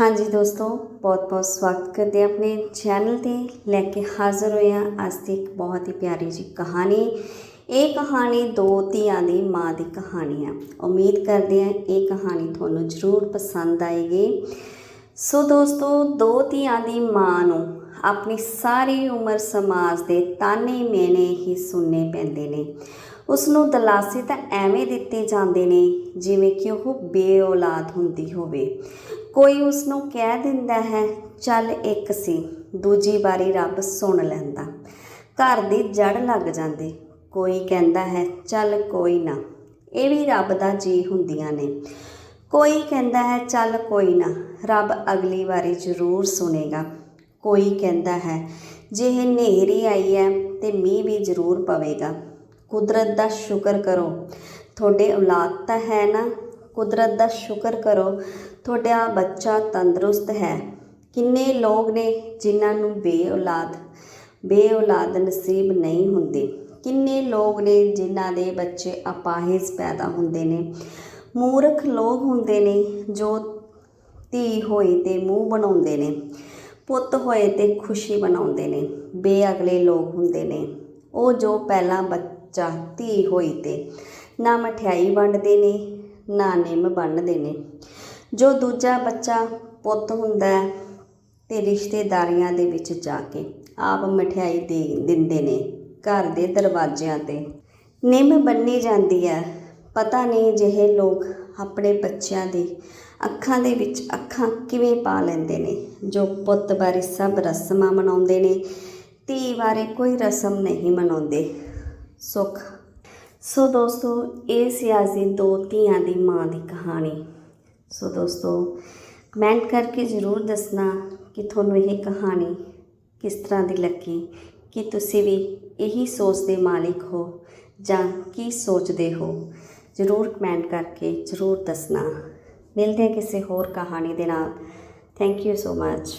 ਹਾਂਜੀ ਦੋਸਤੋ ਬਹੁਤ-ਬਹੁਤ ਸਵਾਗਤ ਕਰਦੇ ਹਾਂ ਆਪਣੇ ਚੈਨਲ ਤੇ ਲੈ ਕੇ ਹਾਜ਼ਰ ਹੋਏ ਹਾਂ। ਅੱਜ ਦੀ ਇੱਕ ਬਹੁਤ ਹੀ ਪਿਆਰੀ ਜੀ ਕਹਾਣੀ। ਇਹ ਕਹਾਣੀ ਦੋ ਧੀਆਂ ਦੀ ਮਾਂ ਦੀ ਕਹਾਣੀ ਆ। ਉਮੀਦ ਕਰਦੇ ਹਾਂ ਇਹ ਕਹਾਣੀ ਤੁਹਾਨੂੰ ਜ਼ਰੂਰ ਪਸੰਦ ਆਏਗੀ। ਸੋ ਦੋਸਤੋ, ਦੋ ਧੀਆਂ ਦੀ ਮਾਂ ਨੂੰ ਆਪਣੀ ਸਾਰੀ ਉਮਰ ਸਮਾਜ ਦੇ ਤਾਨੇ ਮੇਨੇ ਹੀ ਸੁਣਨੇ ਪੈਂਦੇ ਨੇ। ਉਸ ਨੂੰ ਦਲਾਸੇ ਤਾਂ ਐਵੇਂ ਦਿੱਤੇ ਜਾਂਦੇ ਨੇ ਜਿਵੇਂ ਕਿ ਉਹ ਬੇਔਲਾਦ ਹੁੰਦੀ ਹੋਵੇ। ਕੋਈ ਉਸ ਨੂੰ ਕਹਿ ਦਿੰਦਾ ਹੈ, ਚੱਲ ਇੱਕ ਸੀ। ਦੂਜੀ ਵਾਰੀ ਰੱਬ ਸੁਣ ਲੈਂਦਾ। ਘਰ ਦੀ ਜੜ ਲੱਗ ਜਾਂਦੀ। ਕੋਈ ਕਹਿੰਦਾ ਹੈ, ਚੱਲ ਕੋਈ ਨਾ। ਇਹ ਵੀ ਰੱਬ ਦਾ ਜੀ ਹੁੰਦੀਆਂ ਨੇ। ਕੋਈ ਕਹਿੰਦਾ ਹੈ, ਚੱਲ ਕੋਈ ਨਾ। ਰੱਬ ਅਗਲੀ ਵਾਰੀ ਜ਼ਰੂਰ ਸੁਨੇਗਾ ਕੋਈ ਕਹਿੰਦਾ ਹੈ, ਜੇ ਇਹ ਹਨੇਰੀ ਆਈ ਹੈ ਤੇ ਮੀਂਹ ਵੀ ਜ਼ਰੂਰ ਪਵੇਗਾ। ਕੁਦਰਤ ਦਾ ਸ਼ੁਕਰ ਕਰੋ। ਤੁਹਾਡੇ ਔਲਾਦ ਤਾਂ ਹੈ ਨਾ। ਕੁਦਰਤ ਦਾ ਸ਼ੁਕਰ ਕਰੋ, ਤੁਹਾਡਾ ਬੱਚਾ ਤੰਦਰੁਸਤ ਹੈ। ਕਿੰਨੇ ਲੋਕ ਨੇ ਜਿਨ੍ਹਾਂ ਨੂੰ ਬੇਔਲਾਦ ਬੇਔਲਾਦ ਨਸੀਬ ਨਹੀਂ ਹੁੰਦੇ। ਕਿੰਨੇ ਲੋਕ ਨੇ ਜਿਨ੍ਹਾਂ ਦੇ ਬੱਚੇ ਅਪਾਹਿਜ ਪੈਦਾ ਹੁੰਦੇ ਨੇ। ਮੂਰਖ ਲੋਕ ਹੁੰਦੇ ਨੇ ਜੋ ਧੀ ਹੋਏ ਤੇ ਮੂੰਹ ਬਣਾਉਂਦੇ ਨੇ, ਪੁੱਤ ਹੋਏ ਤੇ ਖੁਸ਼ੀ ਬਣਾਉਂਦੇ ਨੇ। ਬੇਅਗਲੇ ਲੋਕ ਹੁੰਦੇ ਨੇ। ਉਹ ਜੋ ਪਹਿਲਾਂ ਬੱਚਾ ਧੀ ਹੋਈ ਤੇ ਨਾ ਮਠਿਆਈ ਵੰਡਦੇ ਨੇ ਨਾ ਨਿੰਮ ਬੰਨਦੇ ਨੇ ਜੋ ਦੂਜਾ ਬੱਚਾ ਪੁੱਤ ਹੁੰਦਾ ਹੈ, ਤੇ ਰਿਸ਼ਤੇਦਾਰੀਆਂ ਦੇ ਵਿੱਚ ਜਾ ਕੇ ਆਪ ਮਠਿਆਈ ਦੇ ਦਿੰਦੇ ਨੇ ਘਰ ਦੇ ਦਰਵਾਜ਼ਿਆਂ ਤੇ। ਨਿੰਮ ਬੰਨੀ ਜਾਂਦੀ ਹੈ। ਪਤਾ ਨਹੀਂ ਜਿਹੇ ਲੋਕ ਆਪਣੇ ਬੱਚਿਆਂ ਦੀ ਅੱਖਾਂ ਦੇ ਵਿੱਚ ਅੱਖਾਂ ਕਿਵੇਂ ਪਾ ਲੈਂਦੇ ਨੇ, ਜੋ ਪੁੱਤ ਬਾਰੇ ਸਭ ਰਸਮਾਂ ਮਨਾਉਂਦੇ ਨੇ, ਧੀ ਬਾਰੇ ਕੋਈ ਰਸਮ ਨਹੀਂ ਮਨਾਉਂਦੇ। ਸੁੱਖ ਸੋ ਦੋਸਤੋ, ਇਹ ਸੀ ਅੱਜ ਦੀ ਦੋ ਧੀਆਂ ਦੀ ਮਾਂ ਦੀ ਕਹਾਣੀ। ਸੋ ਦੋਸਤੋ ਕਮੈਂਟ ਕਰਕੇ ਜ਼ਰੂਰ ਦੱਸਣਾ ਕਿ ਤੁਹਾਨੂੰ ਇਹ ਕਹਾਣੀ ਕਿਸ ਤਰ੍ਹਾਂ ਦੀ ਲੱਗੀ, ਕਿ ਤੁਸੀਂ ਵੀ ਇਹੀ ਸੋਚ ਦੇ ਮਾਲਿਕ ਹੋ ਜਾਂ ਕੀ ਸੋਚਦੇ ਹੋ, ਜ਼ਰੂਰ ਕਮੈਂਟ ਕਰਕੇ ਜ਼ਰੂਰ ਦੱਸਣਾ। ਮਿਲਦੇ ਹਾਂ ਕਿਸੇ ਹੋਰ ਕਹਾਣੀ ਦੇ ਨਾਲ। Thank you so much